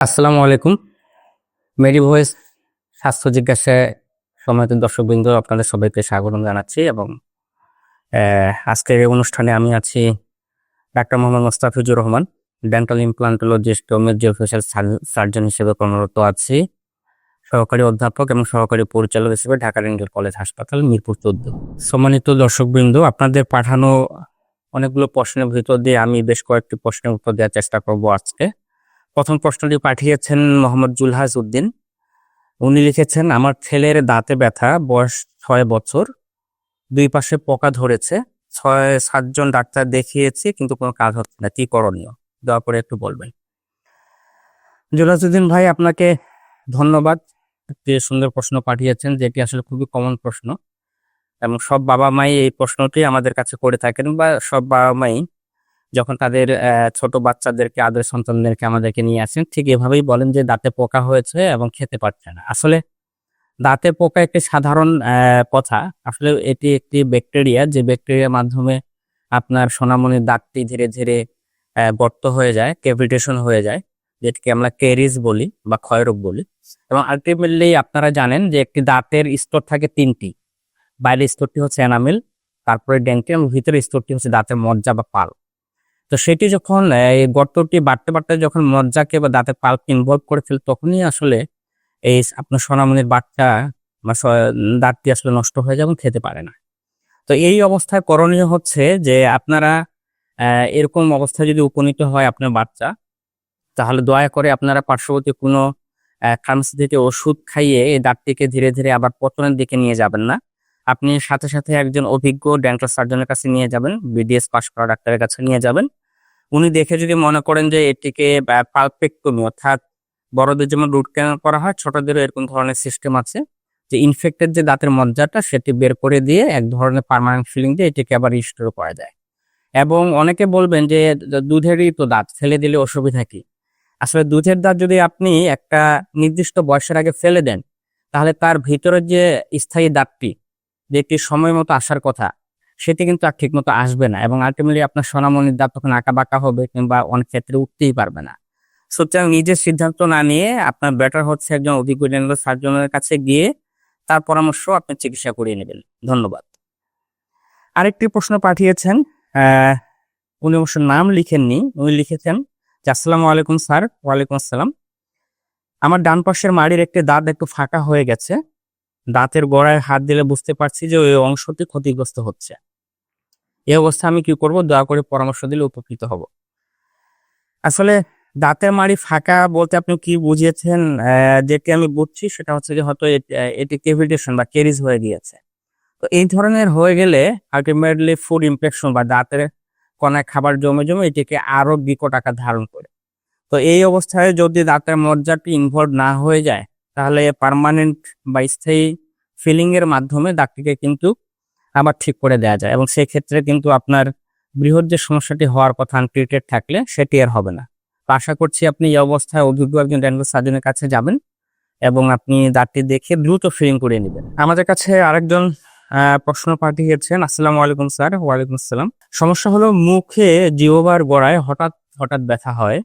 আসসালামু আলাইকুম। Mary voice স্বাস্থ্য জিজ্ঞাসায় সময়ত দর্শকবৃন্দ, আপনাদের সবাইকে স্বাগতম জানাচ্ছি এবং আজকের এই অনুষ্ঠানে আমি আছি doctor Mohammad Mostafizur Rahman dental implantologist ও মেডিওফেশিয়াল সার্জন হিসেবে কর্মরত আছি। সহকারী অধ্যাপক এবং সহকারী পরিচালক হিসেবে ঢাকা ডেন্টাল কলেজ হাসপাতাল, মিরপুর চোদ্দ। সম্মানিত দর্শকবৃন্দ, আপনাদের পাঠানো অনেকগুলো প্রশ্নের ভিতর দিয়ে আমি বেশ কয়েকটি প্রশ্নের উত্তর দেওয়ার চেষ্টা করব আজকে। প্রথম প্রশ্নটি পাঠিয়েছেন মোহাম্মদ জুলহাজ উদ্দিন। উনি লিখেছেন, আমার ছেলের দাঁতে ব্যথা, বয়স ছয় বছর, দুই পাশে পোকা ধরেছে, ছয় সাতজন ডাক্তার দেখিয়েছি, কিন্তু কোনো কাজ হচ্ছে না, কি করণীয়? দয়া করে একটু বলবেন। জুলহাজ উদ্দিন ভাই, আপনাকে ধন্যবাদ যে সুন্দর প্রশ্ন পাঠিয়েছেন, যেটি আসলে খুবই কমন প্রশ্ন। এবং সব বাবা মাই এই প্রশ্নটি আমাদের কাছে করে থাকেন বা সব বাবা মাই যখন তাদের ছোট বাচ্চাদেরকে, আদরের সন্তানদেরকে আমাদেরকে নিয়ে আসেন, ঠিক এভাবেই বলেন যে দাঁতে পোকা হয়েছে এবং খেতে পারছে না। আসলে দাঁতে পোকা একটি সাধারণ কথা। আসলে এটি একটি ব্যাকটেরিয়া, যে ব্যাকটেরিয়ার মাধ্যমে আপনার সোনামণির দাঁতটি ধীরে ধীরে গর্ত হয়ে যায় ক্যাভিটেশন হয়ে যায়, যেটাকে আমরা ক্যারিজ বলি বা ক্ষয়রোগ বলি। এবং আলটিমেটলি আপনারা জানেন যে একটি দাঁতের স্তর থাকে তিনটি। বাইরের স্তরটি হচ্ছে এনামেল তারপরে ডেন্টিন এবং ভিতরের স্তরটি হচ্ছে দাঁতের মজ্জা বা পাল। তো সেটি যখন, এই গর্তটি বাড়তে বাড়তে যখন মজ্জাকে বা দাঁতের পাল্প ইনভলভ করে ফেলে তখনই আসলে এই আপনার সোনামণির বাচ্চা বা দাঁতটি আসলে নষ্ট হয়ে যাবে খেতে পারে না। তো এই অবস্থায় করণীয় হচ্ছে যে আপনারা এরকম অবস্থায় যদি উপনীত হয় আপনার বাচ্চা, তাহলে দয়া করে আপনারা পার্শ্ববর্তী কোনো ফার্মেসি থেকে ওষুধ খাইয়ে এই দাঁতটিকে ধীরে ধীরে আবার পতনের দিকে নিয়ে যাবেন না। আপনি সাথে সাথে একজন অভিজ্ঞ ডেন্টাল সার্জনের কাছে নিয়ে যাবেন বিডিএস পাস করা ডাক্তারের কাছে নিয়ে যাবেন। উনি দেখে যদি মনে করেন যে এটিকে পালপেক্টমি অর্থাৎ বড়দের যেমন রুট ক্যানাল করা হয়, ছোটদেরও এরকম ধরনের সিস্টেম আছে যে ইনফেক্টেড যে দাঁতের মজ্জাটা সেটি বের করে দিয়ে এক ধরনের পার্মানেন্ট ফিলিং দিয়ে এটিকে আবার রিস্টোর করা যায়। এবং অনেকে বলবেন যে দুধেরই তো দাঁত, ফেলে দিলে অসুবিধা কি? আসলে দুধের দাঁত যদি আপনি একটা নির্দিষ্ট বয়সের আগে ফেলে দেন, তাহলে তার ভিতরের যে স্থায়ী দাঁতটি যেটি সময় মতো আসার কথা সেটি কিন্তু আর ঠিক মতো আসবে না এবং আলটিমেটলি আপনার সোনামণির দাঁত তখন আঁকা বাঁকা হবে কিংবা অনেক ক্ষেত্রে উঠতেই পারবে না। সুতরাং নিজের সিদ্ধান্ত না নিয়ে আপনার বেটার হচ্ছে একজন অভিজ্ঞ সার্জনের কাছে গিয়ে তার পরামর্শ আপনি চিকিৎসা করিয়ে নেবেন। ধন্যবাদ। আরেকটি প্রশ্ন পাঠিয়েছেন উনি অবশ্য নাম লিখেননি, উনি লিখেছেন যে আসসালামু আলাইকুম স্যার, ওয়ালাইকুম আসসালাম। আমার ডান পাশের মাড়ির একটি দাঁত একটু ফাঁকা হয়ে গেছে। দাঁতের গোড়ায় হাত দিলে বুঝতে পারছি যে ওই অংশটি ক্ষতিগ্রস্ত হচ্ছে। এই অবস্থা আমি কি করব? দয়া করে পরামর্শ দিলে উপকৃত হব। আসলে দাঁতের মাড়ি ফাঁকা বলতে আপনি কি বুঝিয়েছেন যেটি আমি বুঝছি সেটা হচ্ছে যে হয়তো এটি- কেভিটেশন বা কেরিজ হয়ে গিয়েছে। তো এই ধরনের হয়ে গেলে আলটিমেটলি ফুড ইনফেকশন বা দাঁতের কণায় খাবার জমে জমে এটিকে আরও বিকট আকার ধারণ করে। তো এই অবস্থায় যদি দাঁতের মজ্জাটি ইনভলভ না হয়ে যায়, তাহলে পার্মানেন্ট বা স্থায়ী ফিলিং এর মাধ্যমে দাঁতটিকে কিন্তু আবার ঠিক করে দেওয়া যায়। এবং সেই ক্ষেত্রে কিন্তু আপনার বৃহৎ যে সমস্যাটি হওয়ার কথা আনট্রিটেড থাকলে সেটি আর হবে না। তো আশা করছি আপনি এই অবস্থায় অভিজ্ঞ একজন ডেন্টাল সার্জনের কাছে যাবেন এবং আপনি দাঁতটি দেখে দ্রুত ফিলিং করে নেবেন। আমাদের কাছে আরেকজন প্রশ্ন পাঠিয়েছেন। আসসালামু আলাইকুম, স্যার। ওয়ালাইকুম আসসালাম। সমস্যা হলো মুখে জিওবার গোড়ায় হঠাৎ হঠাৎ ব্যথা হয়,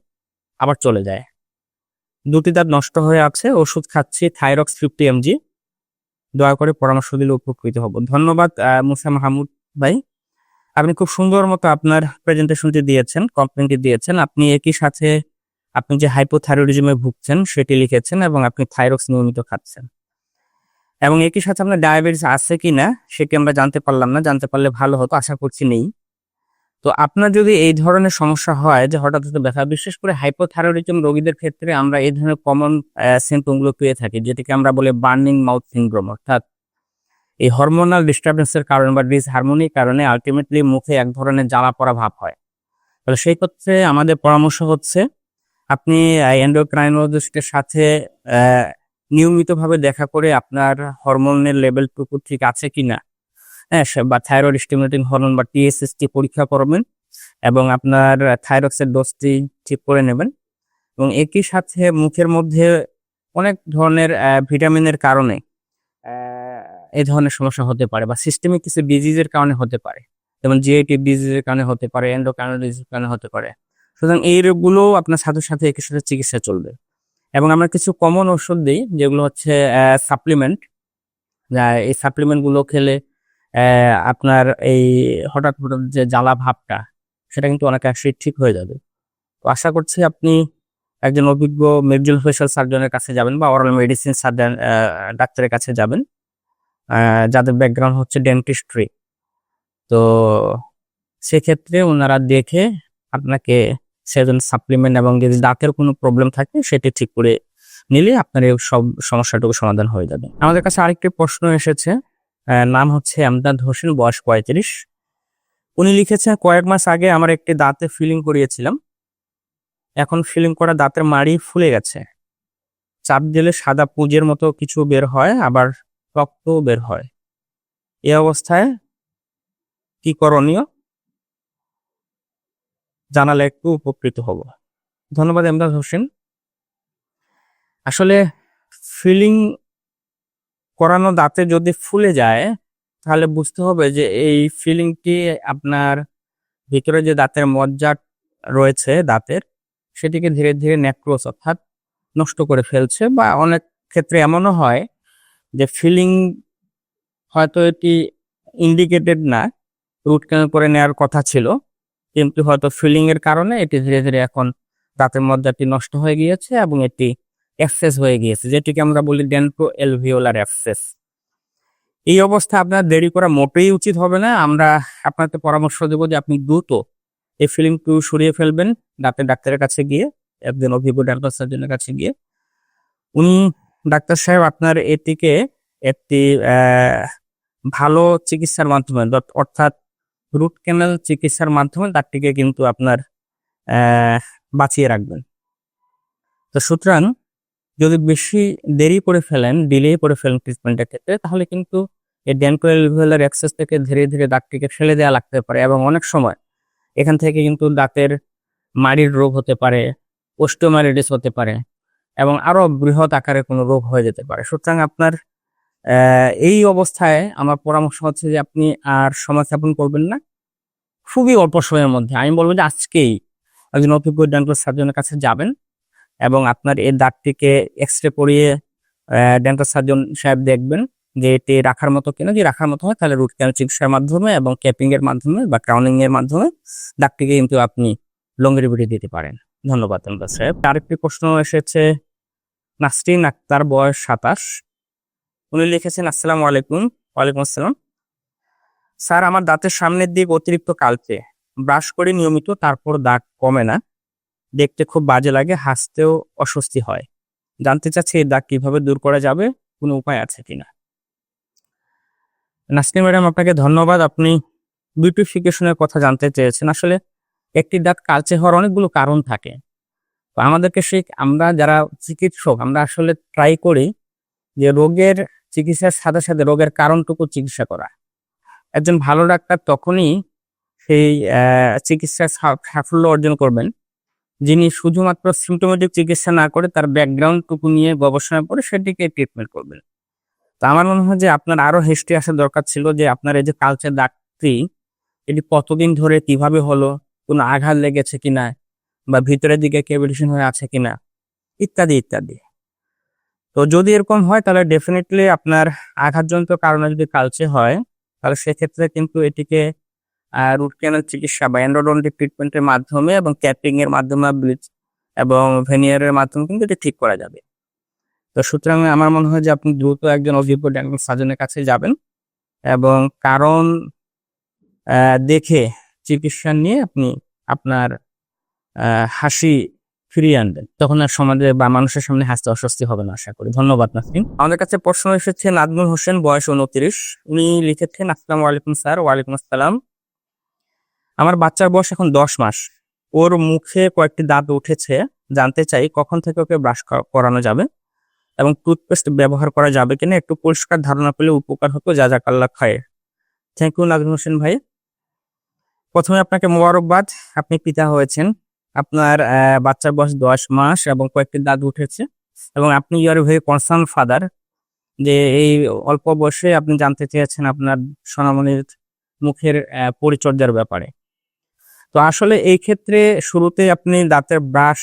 আবার চলে যায়। দুটি দাঁত নষ্ট হয়ে আছে, ওষুধ খাচ্ছি, থাইরক্স ফিফটি এমজি দয়া করে পরামর্শ দিলে উপকৃত হব। ধন্যবাদ মুসা মাহমুদ ভাই। আপনি খুব সুন্দর মতো আপনার প্রেজেন্টেশনটি দিয়েছেন কমপ্লেনটি দিয়েছেন। আপনি একই সাথে আপনি যে হাইপোথাইরয়েডিজমে ভুগছেন, সেটি লিখেছেন এবং আপনি থাইরক্স নিয়মিত খাচ্ছেন। এবং একই সাথে আপনার ডায়াবেটিস আছে কি না সেটি আমরা জানতে পারলাম না। জানতে পারলে ভালো হতো, আশা করছি নেই। তো আপনার যদি এই ধরনের সমস্যা হয়, যে হঠাৎ হঠাৎ ব্যথা, বিশেষ করে হাইপোথাইরয়েডিজম রোগীদের ক্ষেত্রে আমরা এই ধরনের কমন সিমটমগুলো পেয়ে থাকি, যেটাকে আমরা বলে বার্নিং মাউথ সিনড্রোম অর্থাৎ এই হরমোনাল ডিস্টারবেন্সের কারণে বা ডিসহারমোনির কারণে আলটিমেটলি মুখে এক ধরনের জ্বালা পড়া ভাব হয়। তাহলে সেই ক্ষেত্রে আমাদের পরামর্শ হচ্ছে, আপনি এন্ডোক্রাইনোলজিস্টের সাথে নিয়মিতভাবে দেখা করে আপনার হরমোনের লেভেলটুকু ঠিক আছে কিনা। বা থাইরয়েড স্টিমুলেটিং হরমোন বা টিএসএসটি পরীক্ষা করবেন এবং আপনার থাইরক্সের ডোজটি ঠিক করে নেবেন এবং একই সাথে মুখের মধ্যে অনেক ধরনের ভিটামিনের কারণে এই ধরনের সমস্যা হতে পারে বা সিস্টেমিক কিছু ডিজিজের কারণে হতে পারে। যেমন জিআইটি ডিজিজের কারণে হতে পারে এন্ডোকাইনোডিজের কারণে হতে পারে। সুতরাং এই রোগগুলো আপনার সাথে সাথে একই সাথে চিকিৎসা চলবে। এবং আমরা কিছু কমন ওষুধ দিই, যেগুলো হচ্ছে সাপ্লিমেন্ট এই সাপ্লিমেন্টগুলো খেলে আপনার এই হঠাৎ হঠাৎ যে জ্বালা ভাবটা, সেটা কিন্তু অনেকাংশেই ঠিক হয়ে যাবে। তো আশা করছি আপনি একজন অভিজ্ঞ মেডিকেল ফেশিয়াল সার্জনের কাছে যাবেন বা অরাল মেডিসিন সার্জন ডাক্তারের কাছে যাবেন। যাদের ব্যাকগ্রাউন্ড হচ্ছে ডেন্টিস্ট্রি তো সেক্ষেত্রে ওনারা দেখে আপনাকে সেজন সাপ্লিমেন্ট এবং যদি দাঁতের কোনো প্রবলেম থাকে, সেটি ঠিক করে নিলে আপনার এই সব সমস্যাটুকু সমাধান হয়ে যাবে। আমাদের কাছে আরেকটি প্রশ্ন এসেছে। নাম হচ্ছে আমদাদ হোসেন, বয়স পঁয়ত্রিশ। উনি লিখেছেন, কয়েক মাস আগে আমার একটি দাঁতে ফিলিং করিয়েছিলাম। এখন ফিলিং করা দাঁতের মাড়ি ফুলে গেছে। চাপ দিলে সাদা পুঁজের মতো কিছু বের হয়, আবার রক্তও বের হয়। এ অবস্থায় কি করণীয়? জানালে একটু উপকৃত হব। ধন্যবাদ এমদাদ হোসেন। আসলে ফিলিং করানো দাঁতে যদি ফুলে যায়, তাহলে বুঝতে হবে যে এই ফিলিংটি আপনার ভিতরে যে দাঁতের মজ্জাট রয়েছে দাঁতের, সেটিকে ধীরে ধীরে নেক্রোস অর্থাৎ নষ্ট করে ফেলছে বা অনেক ক্ষেত্রে এমনও হয় যে ফিলিং হয়তো এটি ইন্ডিকেটেড না, রুট ক্যানাল করে নেওয়ার কথা ছিল, কিন্তু হয়তো ফিলিং এর কারণে এটি ধীরে ধীরে এখন দাঁতের মজ্জাটি নষ্ট হয়ে গিয়েছে এবং এটি অ্যাক্সেস হয়ে গিয়েছে, যেটিকে আমরা বলি ডেন্টো এলভিওলার অ্যাক্সেস। এই অবস্থা আপনার দেরি করা মোটেই উচিত হবে না। আমরা আপনাকে পরামর্শ দেবো যে আপনি দ্রুত এই ফিলিংটু সরিয়ে ফেলবেন দাঁতের ডাক্তারের কাছে গিয়ে, একজন অভিজ্ঞ ডাক্তার সার্জনের কাছে গিয়ে। উনি, ডাক্তার সাহেব, আপনার এটিকে একটি ভালো চিকিৎসার মাধ্যমে, অর্থাৎ রুট ক্যানাল চিকিৎসার মাধ্যমে দাঁতটিকে কিন্তু আপনার বাঁচিয়ে রাখবেন। তো সুতরাং যদি বেশি দেরি করে ফেলেন ডিলে করে ফেলেন ট্রিটমেন্টের ক্ষেত্রে, তাহলে কিন্তু এই ডেন্টোয়েলভেলার অ্যাক্সেস থেকে ধীরে ধীরে দাঁতটিকে ফেলে দেওয়া লাগতে পারে এবং অনেক সময় এখান থেকে কিন্তু দাঁতের মাড়ির রোগ হতে পারে ওস্টোমাইলিটিস হতে পারে এবং আরও বৃহৎ আকারে কোনো রোগ হয়ে যেতে পারে। সুতরাং আপনার এই অবস্থায় আমার পরামর্শ হচ্ছে যে আপনি আর সময় স্থাপন করবেন না। খুবই অল্প সময়ের মধ্যে। আমি বলব যে আজকেই একজন অভিজ্ঞ ডেন্টাল সার্জনের কাছে যাবেন। এবং আপনার এই দাঁতটিকে এক্স রে করিয়ে ডেন্টাল সার্জন সাহেব দেখবেন যে এটি রাখার মতো কিনা, যদি রাখার মতো হয় তাহলে রুট ক্যানাল চিকিৎসার মাধ্যমে এবং ক্যাপিং এর মাধ্যমে বা ক্রাউনিং এর মাধ্যমে দাঁতটিকে কিন্তু আপনি লঙ্গেরিবিটি দিতে পারেন। ধন্যবাদ ডেন্টাল সাহেব। আরেকটি প্রশ্ন এসেছে, নাসরিন আক্তার বয়স সাতাশ। উনি লিখেছেন, আসসালামু আলাইকুম। ওয়ালাইকুম আসসালাম। স্যার, আমার দাঁতের সামনের দিক অতিরিক্ত কালচে। ব্রাশ করি নিয়মিত, তারপর দাগ কমে না। দেখতে খুব বাজে লাগে, হাসতেও অস্বস্তি হয়। জানতে চাচ্ছি এই দাগ কীভাবে দূর করা যাবে, কোনো উপায় আছে কিনা নাসরিন ম্যাডাম, আপনাকে ধন্যবাদ। আপনি বিউটিফিকেশনের কথা জানতে চেয়েছেন। আসলে একটি দাঁত কালচে হওয়ার অনেকগুলো কারণ থাকে। তো আমাদেরকে সেই, আমরা যারা চিকিৎসক, আমরা আসলে ট্রাই করি যে রোগের চিকিৎসার সাথে সাথে রোগের কারণটুকু চিকিৎসা করা। একজন ভালো ডাক্তার তখনই সেই চিকিৎসার সাফল্য অর্জন করবেন। যিনি শুধুমাত্র সিমটোমেটিক চিকিৎসা না করে তার ব্যাকগ্রাউন্ডটুকু নিয়ে গবেষণা করে সেটিকে ট্রিটমেন্ট করবেন। তো আমার মনে হয় যে আপনার আরও হিস্ট্রি আসার দরকার ছিল যে আপনার এই যে কালচার ডাক্তারি এটি কতদিন ধরে কীভাবে হলো, কোনো আঘাত লেগেছে কিনা, বা ভিতরের দিকে কেভিটেশন হয়ে আছে কিনা, ইত্যাদি ইত্যাদি। তো যদি এরকম হয়, তাহলে ডেফিনেটলি আপনার আঘাতজনিত কারণে যদি কালচে হয়, তাহলে সেক্ষেত্রে কিন্তু এটিকে রুট ক্যানাল চিকিৎসা বা এন্ডোডন্টিক ট্রিটমেন্টের মাধ্যমে এবং ক্যাপিং এর মাধ্যমে ব্লিচ এবং ভেনিয়ারের মাধ্যমে কিন্তু এটি ঠিক করা যাবে। তো সুতরাং আমার মনে হয় যে আপনি দ্রুত একজন অভিজ্ঞ ডেন্টাল সার্জনের কাছে যাবেন এবং কারণ দেখে চিকিৎসা নিয়ে আপনি আপনার হাসি ফিরিয়ে আনবেন। তখন আর সমাজে বা মানুষের সামনে হাসতে অস্বস্তি হবে না, আশা করি। ধন্যবাদ, নাসরিন। আমাদের কাছে প্রশ্ন এসেছে, নাজমুল হোসেন, বয়স উনত্রিশ উনি লিখেছেন, আসসালামু আলাইকুম স্যার, ওয়ালাইকুম আসসালাম। আমার বাচ্চার বয়স এখন দশ মাস। ওর মুখে কয়েকটি দাঁত উঠেছে, জানতে চাই কখন থেকে ওকে ব্রাশ করানো যাবে এবং টুথপেস্ট ব্যবহার করা যাবে কিনা একটু পরিষ্কার ধারণা পেলে উপকার হতো যা যা কাল্লা খায় থ্যাংক ইউ নাজমুল হোসেন ভাই। প্রথমে আপনাকে মোবারকবাদ, আপনি পিতা হয়েছেন, আপনার বাচ্চার বয়স দশ মাস এবং কয়েকটি দাঁত উঠেছে এবং আপনি ইউর ভেরি কনসার্ন ফাদার যে এই অল্প বয়সে আপনি জানতে চেয়েছেন আপনার সোনামণির মুখের পরিচর্যার ব্যাপারে। তো আসলে এই ক্ষেত্রে শুরুতে আপনি দাঁতের ব্রাশ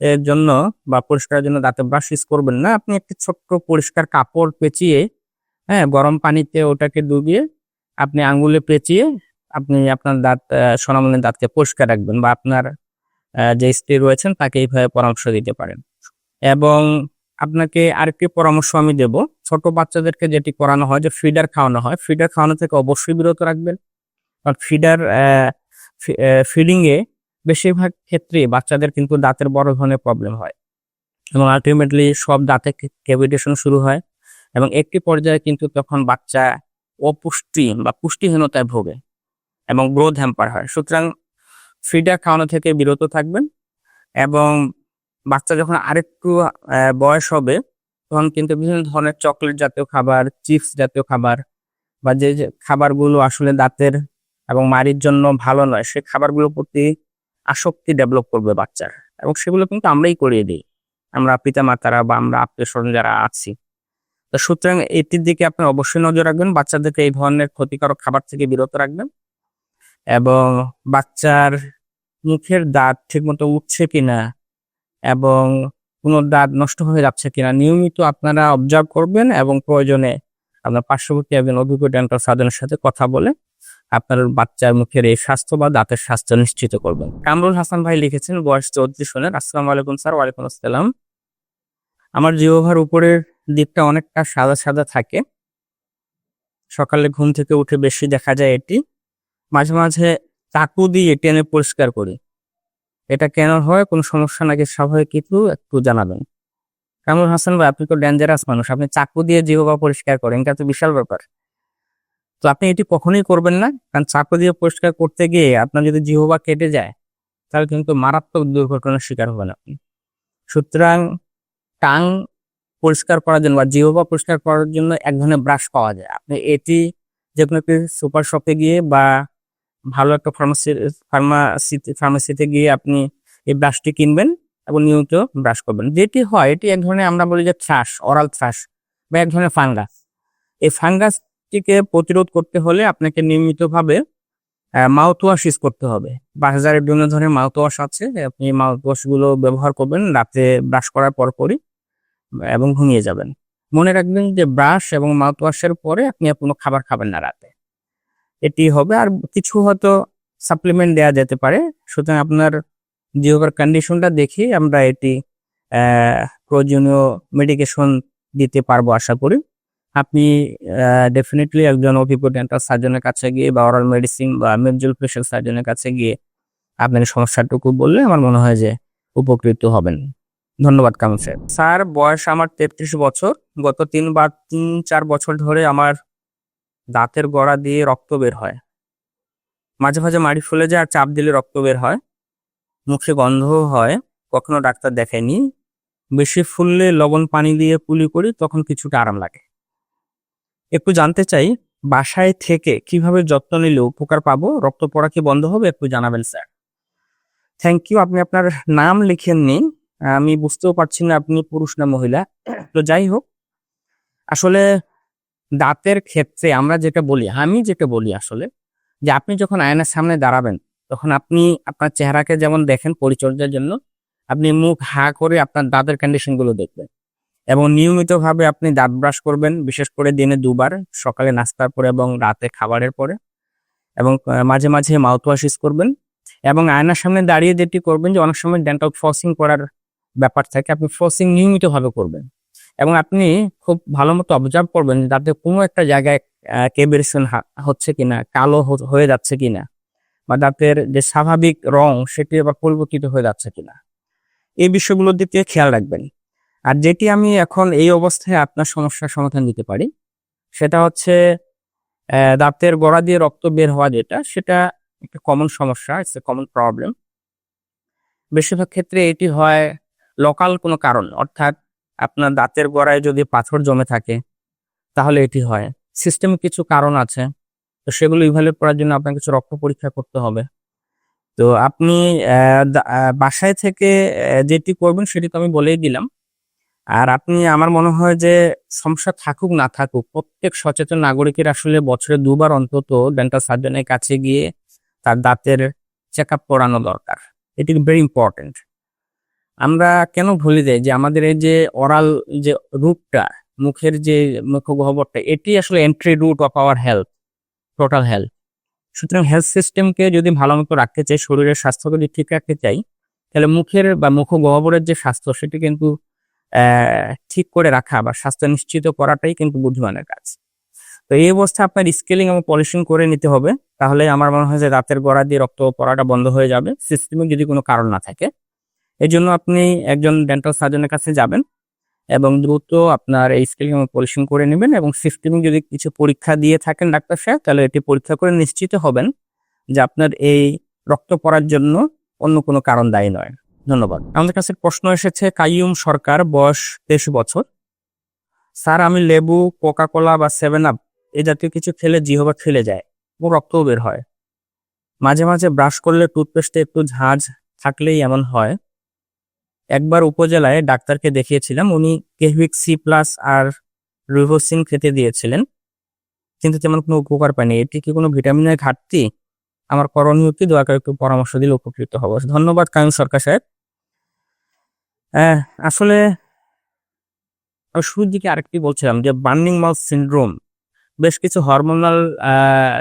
এর জন্য বা পরিষ্কারের জন্য দাঁতের ব্রাশ ইউজ করবেন না। আপনি একটি ছোট্ট পরিষ্কার কাপড় পেঁচিয়ে হ্যাঁ গরম পানিতে ওটাকে ডুবিয়ে আপনি আঙ্গুলে পেঁচিয়ে আপনি আপনার দাঁত আহ, সোনামণির দাঁতকে পরিষ্কার রাখবেন বা আপনার যে স্ত্রী রয়েছেন তাকে এইভাবে পরামর্শ দিতে পারেন। এবং আপনাকে আরেকটি পরামর্শ আমি দেব। ছোট বাচ্চাদেরকে যেটি করানো হয় যে ফিডার খাওয়ানো হয়। ফিডার খাওয়ানো থেকে অবশ্যই বিরত রাখবেন। ফিডার ফিডিং এ বেশিরভাগ ক্ষেত্রে বাচ্চাদের কিন্তু দাঁতের বড় ধরনের প্রবলেম হয়। এবং আলটিমেটলি সব দাঁতে ক্যাভিটেশন শুরু হয় এবং একটি পর্যায়ে কিন্তু তখন বাচ্চা অপুষ্টি বা পুষ্টিহীনতায় ভোগে এবং গ্রোথ হ্যাম্পার হয়। সুতরাং ফিডার খাওয়ানো থেকে বিরত থাকবেন এবং বাচ্চা যখন আরেকটু বয়স হবে তখন কিন্তু বিভিন্ন ধরনের চকলেট জাতীয় খাবার চিপস জাতীয় খাবার বা যে খাবারগুলো আসলে দাঁতের এবং মাড়ির জন্য ভালো নয়, সে খাবারগুলোর প্রতি আসক্তি ডেভেলপ করবে বাচ্চার। এবং সেগুলো কিন্তু আমরাই করিয়ে দিই। আমরা পিতা মাতারা বা আমরা আত্মীয় স্বজন যারা আছি। তো সুতরাং এটির দিকে আপনি অবশ্যই নজর রাখবেন, বাচ্চাদেরকে এই ধরনের ক্ষতিকারক খাবার থেকে বিরত রাখবেন এবং বাচ্চার মুখের দাঁত ঠিকমতো উঠছে কিনা এবং কোনো দাঁত নষ্ট হয়ে যাচ্ছে কিনা নিয়মিত আপনারা অবজার্ভ করবেন এবং প্রয়োজনে আপনার পার্শ্ববর্তী একজন অভিজ্ঞ ডেন্টাল সার্জনের সাথে কথা বলে আপনার বাচ্চার মুখের এই স্বাস্থ্য বা দাঁতের স্বাস্থ্য নিশ্চিত করবেন। কামরুল হাসান ভাই লিখেছেন, বয়স চৌত্রিশ সনের আসসালাম আলাইকুম স্যার, ওয়ালাইকুম আসসালাম। আমার জিওভার উপরের দিকটা অনেকটা সাদা সাদা থাকে। সকালে ঘুম থেকে উঠে বেশি দেখা যায় এটি। মাঝে মাঝে চাকু দিয়ে টেনে পরিষ্কার করি। এটা কেন হয়, কোনো সমস্যা নাকি স্বাভাবিক কিছু, একটু জানাবেন। কামরুল হাসান ভাই, আপনি তো ডেঞ্জারাস মানুষ, আপনি চাকু দিয়ে জিহবা পরিষ্কার করেন, এটা তো বিশাল ব্যাপার। তো আপনি এটি কখনোই করবেন না। কারণ চাকু দিয়ে পরিষ্কার করতে গিয়ে আপনার যদি জিহবা কেটে যায়, তাহলে কিন্তু মারাত্মক দুর্ঘটনার শিকার হবেন আপনি। সুতরাং টাং পরিষ্কার করার জন্য বা জিহবা পরিষ্কার করার জন্য এক ধরনের ব্রাশ পাওয়া যায়। আপনি এটি যে কোনো একটি সুপার শপে গিয়ে বা ভালো একটা ফার্মাসি, ফার্মাসিতে ফার্মাসিতে গিয়ে আপনি এই ব্রাশটি কিনবেন এবং নিয়মিত ব্রাশ করবেন। যেটি হয়, এটি এক ধরনের আমরা বলি যে থ্রাশ অরাল থ্রাশ বা এক ধরনের ফাঙ্গাস এই ফাঙ্গাসটিকে প্রতিরোধ করতে হলে আপনাকে নিয়মিতভাবে মাউথ ওয়াশ ইউজ করতে হবে। বাজারে বিভিন্ন ধরনের মাউথ ওয়াশ আছে, আপনি মাউথ ওয়াশগুলো ব্যবহার করবেন, রাতে ব্রাশ করার পর পরপরই এবং ঘুমিয়ে যাবেন। মনে রাখবেন যে ব্রাশ এবং মাউথ ওয়াশের পরে আপনি কোনো খাবার খাবেন না রাতে। এটি হবে, আর কিছু হয়তো সাপ্লিমেন্ট দেওয়া যেতে পারে। সুতরাং আপনার জিওভার কন্ডিশনটা দেখে আমরা এটি প্রয়োজনীয় মেডিকেশন দিতে পারব আশা করি। আপনি ডেফিনেটলি একজন অভিজ্ঞ ডেন্টাল সার্জনের কাছে গিয়ে বা অরাল মেডিসিন বা মেজুল ফেশিয়াল সার্জনের কাছে গিয়ে আপনার সমস্যাটুকু বললে আমার মনে হয় যে উপকৃত হবেন। ধন্যবাদ কামল স্যার স্যার, বয়স আমার তেত্রিশ বছর। গত তিনবার তিন, চার বছর ধরে আমার দাঁতের গোড়া দিয়ে রক্ত বের হয়। মাঝে মাঝে মাড়ি ফুলে যায় আর চাপ দিলে রক্ত বের হয়। মুখে গন্ধও হয়। কখনো ডাক্তার দেখায়নি বেশি ফুললে লবণ পানি দিয়ে কুলি করি, তখন কিছুটা আরাম লাগে। একটু জানতে চাই, বাসায় থেকে কীভাবে যত্ন নিলে উপকার পাবো? রক্ত পড়া কি বন্ধ হবে? একটু জানাবেন, স্যার। থ্যাংক ইউ আপনি আপনার নাম লিখেননি আমি বুঝতেও পারছি না, আপনি পুরুষ না মহিলা। তো যাই হোক, আসলে দাঁতের ক্ষেত্রে আমরা যেটা বলি, আমি যেটা বলি আসলে, যে আপনি যখন আয়নার সামনে দাঁড়াবেন, তখন আপনি আপনার চেহারাকে যেমন দেখেন পরিচর্যার জন্য, আপনি মুখ হা করে আপনার দাঁতের কন্ডিশনগুলো দেখবেন। এবং নিয়মিতভাবে আপনি দাঁত ব্রাশ করবেন, বিশেষ করে দিনে দুবার, সকালে নাস্তার পরে এবং রাতে খাবারের পরে। এবং মাঝে মাঝে মাউথ ওয়াশ ইউজ করবেন। এবং আয়নার সামনে দাঁড়িয়ে যেটি করবেন যে, অনেক সময় ডেন্টাল ফ্লসিং করার ব্যাপার থাকে, আপনি ফ্লসিং নিয়মিতভাবে করবেন। এবং আপনি খুব ভালো মতো অবজার্ভ করবেন যে, দাঁতে কোনো একটা জায়গায় কেবেরেশন হচ্ছে কিনা, কালো হয়ে যাচ্ছে কিনা, বা দাঁতের যে স্বাভাবিক রং, সেটি আবার পরিবর্তিত হয়ে যাচ্ছে কিনা। এই বিষয়গুলোর দিকে খেয়াল রাখবেন। আর যেটি আমি এখন এই অবস্থায় আপনার সমস্যার সমাধান দিতে পারি, সেটা হচ্ছে দাঁতের গোড়া দিয়ে রক্ত বের হওয়া যেটা, সেটা একটা কমন সমস্যা ইটস এ কমন প্রবলেম বেশিরভাগ ক্ষেত্রে এটি হয় লোকাল কোনো কারণ, অর্থাৎ আপনার দাঁতের গোড়ায় যদি পাথর জমে থাকে, তাহলে এটি হয়। সিস্টেমে কিছু কারণ আছে, তো সেগুলো ইভ্যালুয়েট করার জন্য আপনার কিছু রক্ত পরীক্ষা করতে হবে। তো আপনি বাসায় থেকে যেটি করবেন সেটি তো আমি বলেই দিলাম আর আপনি, আমার মনে হয় যে সমস্যা থাকুক না থাকুক, প্রত্যেক সচেতন নাগরিকের আসলে বছরে দুবার অন্তত ডেন্টাল সার্জনের কাছে গিয়ে তার দাঁতের চেক আপ করানো দরকার। এটি ভেরি ইম্পর্টেন্ট আমরা কেন ভুলে যাই যে আমাদের এই যে অরাল যে রুটটা মুখের যে মুখ গহ্বরটা এটি আসলে entry route of our health total health সুতরাং হেলথ সিস্টেমকে যদি ভালো মতো রাখতে চাই, শরীরের স্বাস্থ্য যদি ঠিক রাখতে চাই, তাহলে মুখের বা মুখ গহ্বরের যে স্বাস্থ্য, সেটি কিন্তু ঠিক করে রাখা বা স্বাস্থ্য নিশ্চিত করাটাই কিন্তু বুদ্ধিমানের কাজ। তো এই অবস্থা আপনার স্কেলিং এবং পলিশিং করে নিতে হবে। তাহলে আমার মনে হয় যে দাঁতের গোড়া দিয়ে রক্ত পড়াটা বন্ধ হয়ে যাবে সিস্টেমে যদি কোনো কারণ না থাকে। এই জন্য আপনি একজন ডেন্টাল সার্জনের কাছে যাবেন এবং দ্রুত আপনার এই স্কেলিং এবং পলিশিং করে নেবেন এবং সিস্টেমে যদি কিছু পরীক্ষা দিয়ে থাকেন ডাক্তার সাহেব, তাহলে এটি পরীক্ষা করে নিশ্চিত হবেন যে আপনার এই রক্ত পড়ার জন্য অন্য কোনো কারণ দায়ী নয়। ধন্যবাদ। আমাদের কাছে প্রশ্ন এসেছে, কাইয়ুম সরকার, বয়স তেইশ বছর। স্যার, আমি লেবু কোকা কোলা বা সেভেন আপ এই জাতীয় কিছু খেলে জিহবা খেলে যায় ও রক্তও বের হয়। মাঝে মাঝে ব্রাশ করলে টুথপেস্টে একটু ঝাঁঝ থাকলেই এমন হয়। একবার উপজেলায় ডাক্তারকে দেখিয়েছিলাম, উনি কেহভিক সি প্লাস আর রিভোসিন খেতে দিয়েছিলেন, কিন্তু তেমন কোনো উপকার পায়নি। এটি কি কোনো ভিটামিনের ঘাটতি? আমার করণীয় কি? দয়া করে একটু পরামর্শ দিলে উপকৃত হব। ধন্যবাদ কায়ুম সরকার সাহেব। আসলে আমি শুরুর দিকে আরেকটি বলছিলাম যে বার্নিং মাউথ সিন্ড্রোম বেশ কিছু হরমোনাল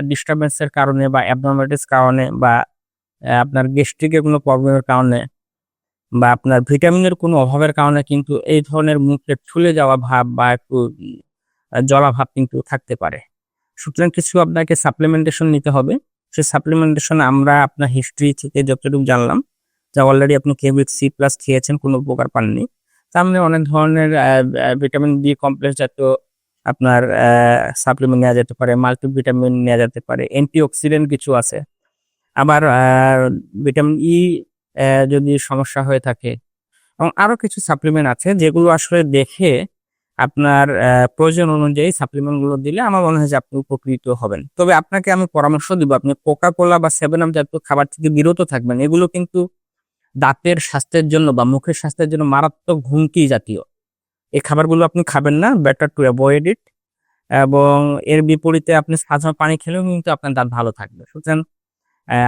ডিস্টারবেন্সের কারণে বা অ্যাবনর্মালিটিস কারণে বা আপনার গ্যাস্ট্রিকের কোনো প্রবলেমের কারণে বা আপনার ভিটামিনের কোনো অভাবের কারণে কিন্তু এই ধরনের মুখে ফুলে যাওয়া ভাব বা একটু জলা ভাব কিন্তু থাকতে পারে। সুতরাং কিছু আপনাকে সাপ্লিমেন্টেশন নিতে হবে। সেই সাপ্লিমেন্টেশন আমরা আপনার হিস্ট্রি থেকে যতটুকু জানলাম যা অলরেডি আপনি কেবিক সি প্লাস খেয়েছেন, কোনো উপকার পাননি। সামনে অনেক ধরনের ভিটামিন বি কমপ্লেক্স জাতীয় আপনার সাপ্লিমেন্ট নেওয়া যেতে পারে মাল্টিভিটামিন নেওয়া যেতে পারে অ্যান্টিঅক্সিডেন্ট কিছু আছে। আবার ভিটামিন ই যদি সমস্যা হয়ে থাকে, এবং আরও কিছু সাপ্লিমেন্ট আছে, যেগুলো আসলে দেখে আপনার প্রয়োজন অনুযায়ী সাপ্লিমেন্টগুলো দিলে আমার মনে হয় যে আপনি উপকৃত হবেন। তবে আপনাকে আমি পরামর্শ দিব, আপনি কোকা কোলা বা সেভেন আপ জাতীয় খাবার থেকে বিরত থাকবেন, এগুলো কিন্তু দাঁতের স্বাস্থ্যের জন্য বা মুখের স্বাস্থ্যের জন্য মারাত্মক হুমকি জাতীয়। এই খাবারগুলো আপনি খাবেন না বেটার টু অ্যাভয়েড ইট এবং এর বিপরীতে আপনি সাধারণ পানি খেলেও কিন্তু আপনার দাঁত ভালো থাকবে। সুতরাং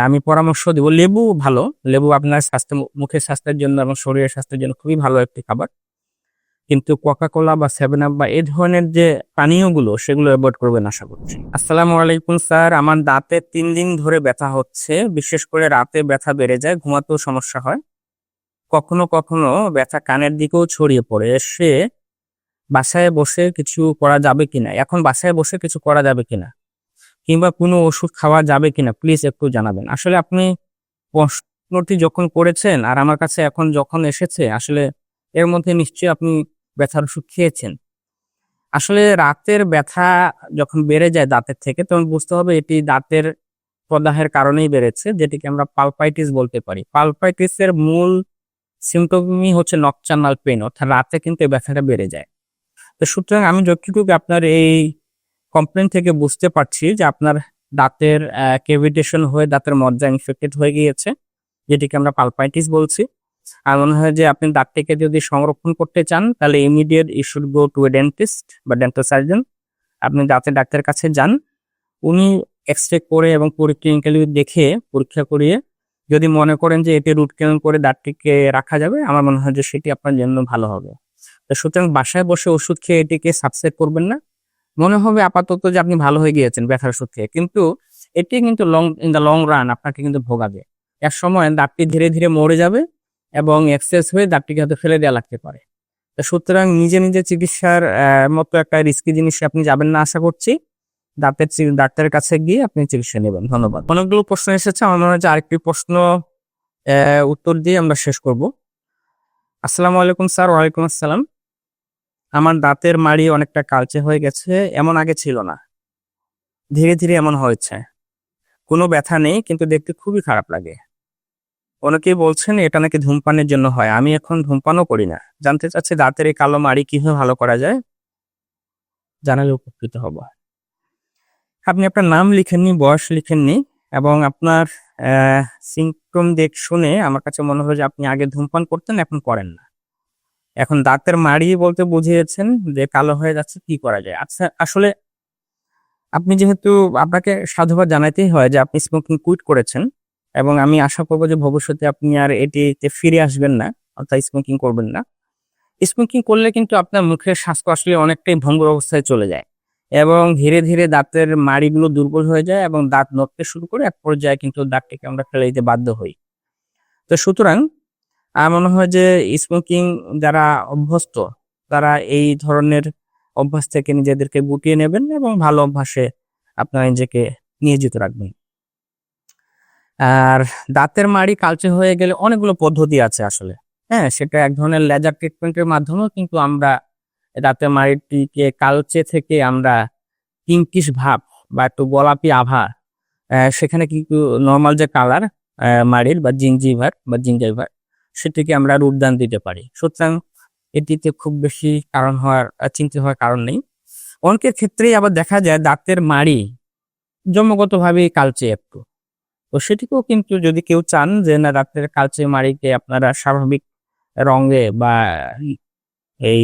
আমি পরামর্শ দিব, লেবু ভালো। লেবু আপনার স্বাস্থ্য, মুখের স্বাস্থ্যের জন্য এবং শরীরের স্বাস্থ্যের জন্য খুবই ভালো একটি খাবার। কিন্তু কোকা কোলা বা সেভেন আপ বা এই ধরনের যে পানীয়গুলো, সেগুলো অ্যাভয়েড করবেন আশা করছি। আসসালামু আলাইকুম, স্যার। আমার দাঁতে তিন দিন ধরে ব্যথা হচ্ছে। বিশেষ করে রাতে ব্যথা বেড়ে যায়, ঘুমাতেও সমস্যা হয়। কখনো কখনো ব্যথা কানের দিকেও ছড়িয়ে পড়ে। সে বাসায় বসে কিছু করা যাবে কিনা? এখন বাসায় বসে কিছু করা যাবে কিনা? কিংবা কোনো ওষুধ খাওয়া যাবে কিনা? প্লিজ একটু জানাবেন। আসলে আপনি প্রশ্নটি যখন করেছেন, আর আমার কাছে এখন যখন এসেছে, আসলে এর মধ্যে নিশ্চয়ই আপনি ব্যথার ওষুধ খেয়েছেন। আসলে রাতের ব্যথা যখন বেড়ে যায় দাঁতের থেকে, তখন বুঝতে হবে এটি দাঁতের প্রদাহের কারণেই বেড়েছে, যেটিকে আমরা পালপাইটিস বলতে পারি। পালপাইটিসের মূল সিমটমই হচ্ছে নকচানাল পেন অর্থাৎ রাতে কিন্তু এই ব্যথাটা বেড়ে যায়। তো সুতরাং আমি যতটুকু আপনার এই কমপ্লেন থেকে বুঝতে পারছি যে আপনার দাঁতের ক্যাভিটেশন হয়ে, দাঁতের মজ্জা ইনফেক্টেড হয়ে গিয়েছে, যেটিকে আমরা পালপাইটিস বলছি। আর মনে হয় যে আপনি দাঁতটিকে যদি সংরক্ষণ করতে চান, তাহলে immediate you should go to a dentist বা ডেন্টাল সার্জন আপনি দাঁতের ডাক্তারের কাছে যান, উনি এক্স রে করে এবং পরীক্ষিক্যালি দেখে, পরীক্ষা করিয়ে যদি মনে করেন যে এটি রুট কেনাল করে দাঁতটিকে রাখা যাবে, আমার মনে হয় যে সেটি আপনার জন্য ভালো হবে। তো সুতরাং বাসায় বসে ওষুধ খেয়ে এটিকে সাবসেট করবেন না। মনে হবে আপাতত যে আপনি ভালো হয়ে গিয়েছেন ব্যথার ওষুধ খেয়ে, কিন্তু এটি কিন্তু long in the long run আপনাকে কিন্তু ভোগাবে। এক সময় দাঁতটি ধীরে ধীরে মরে যাবে এবং এক্সেস হয়ে দাঁতটিকে হয়তো ফেলে দেওয়া লাগতে পারে। তো সুতরাং নিজে নিজে চিকিৎসার মতো একটা রিস্কি জিনিস আপনি যাবেন না আশা করছি। দাঁতের ডাক্তারের কাছে গিয়ে আপনি চিকিৎসা নেবেন। ধন্যবাদ। অনেকগুলো প্রশ্ন এসেছে। আমার মনে হয় আরেকটি প্রশ্ন উত্তর দিয়ে আমরা শেষ করব। আসসালামু আলাইকুম স্যার, ওয়ালাইকুম আসসালাম। আমার দাঁতের মাড়ি অনেকটা কালচে হয়ে গেছে, এমন আগে ছিল না। ধীরে ধীরে এমন হয়েছে। কোনো ব্যথা নেই, কিন্তু দেখতে খুবই খারাপ লাগে। অনেকেই বলছেন, এটা নাকি ধূমপানের জন্য হয়। আমি এখন ধূমপানও করি না। জানতে চাচ্ছি দাঁতের এই কালো মাড়ি কীভাবে ভালো করা যায়? জানালে উপকৃত হব। আপনি আপনার নাম লিখেননি, বয়স লিখেননি এবং আপনার সিমটম দেখ শুনে আমার কাছে মনে হয় যে আপনি আগে ধূমপান করতেন, এখন করেন না। এখন দাঁতের মাড়ি বলতে বুঝিয়েছেন যে কালো হয়ে যাচ্ছে, কি করা যায়? আচ্ছা আসলে আপনি যেহেতু আপনাকে সাধুবাদ জানাইতেই হয় যে আপনি স্মোকিং কুইট করেছেন এবং আমি আশা করব যে ভবিষ্যতে আপনি আর এটিতে ফিরে আসবেন না, অর্থাৎ স্মোকিং করবেন না। স্মোকিং করলে কিন্তু আপনার মুখের স্বাস্থ্য আসলে অনেকটাই ভঙ্গুর অবস্থায় চলে যায় এবং ধীরে ধীরে দাঁতের মাড়িগুলো দুর্বল হয়ে যায় এবং দাঁত নড়তে শুরু করে এক পর্যায়ে কিন্তু দাঁতটিকে আমরা ফেলে দিতে বাধ্য হই। তো সুতরাং, আমার মনে হয় যে স্মোকিং যারা অভ্যস্ত, তারা এই ধরনের অভ্যাস থেকে নিজেদেরকে গুটিয়ে নেবেন এবং ভালো অভ্যাসে আপনারা নিজেকে নিয়োজিত রাখবেন। আর দাঁতের মাড়ি কালচে হয়ে গেলে অনেকগুলো পদ্ধতি আছে আসলে। হ্যাঁ সেটা এক ধরনের লেজার ট্রিটমেন্টের মাধ্যমেও কিন্তু আমরা দাঁতের মাড়িটিকে কালচে থেকে আমরা পিঙ্কিশ ভাব বা একটু গোলাপি আভা সেখানে কিন্তু নর্মাল যে কালার মাড়ির বা জিঞ্জিভার বা জিঞ্জাইভার সেটিকে আমরা রূপদান দিতে পারি। সুতরাং এটিতে খুব বেশি কারণ হওয়ার চিন্তিত হওয়ার কারণ নেই। অনেকের ক্ষেত্রেই আবার দেখা যায় দাঁতের মাড়ি জন্মগতভাবেই কালচে একটু। তো সেটিকেও কিন্তু যদি কেউ চান যে, না দাঁতের কালচে মাড়িকে আপনারা স্বাভাবিক রঙে বা এই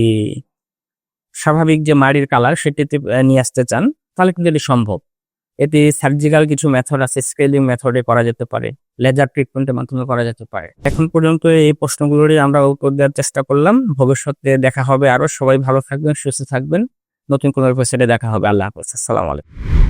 স্বাভাবিক যে মাড়ির কালার সেটিতে নিয়ে আসতে চান, তাহলে কিন্তু এটি সম্ভব। এটি সার্জিক্যাল কিছু মেথড আছে স্কেলিং মেথডে করা যেতে পারে লেজার ট্রিটমেন্টের মাধ্যমে করা যেতে পারে। এখন পর্যন্ত এই প্রশ্নগুলোরই আমরা উত্তর দেওয়ার চেষ্টা করলাম। ভবিষ্যতে দেখা হবে আরও সবাই ভালো থাকবেন, সুস্থ থাকবেন। নতুন কোনো এপিসোডে দেখা হবে। আল্লাহ হাফেজ। আসসালামু আলাইকুম।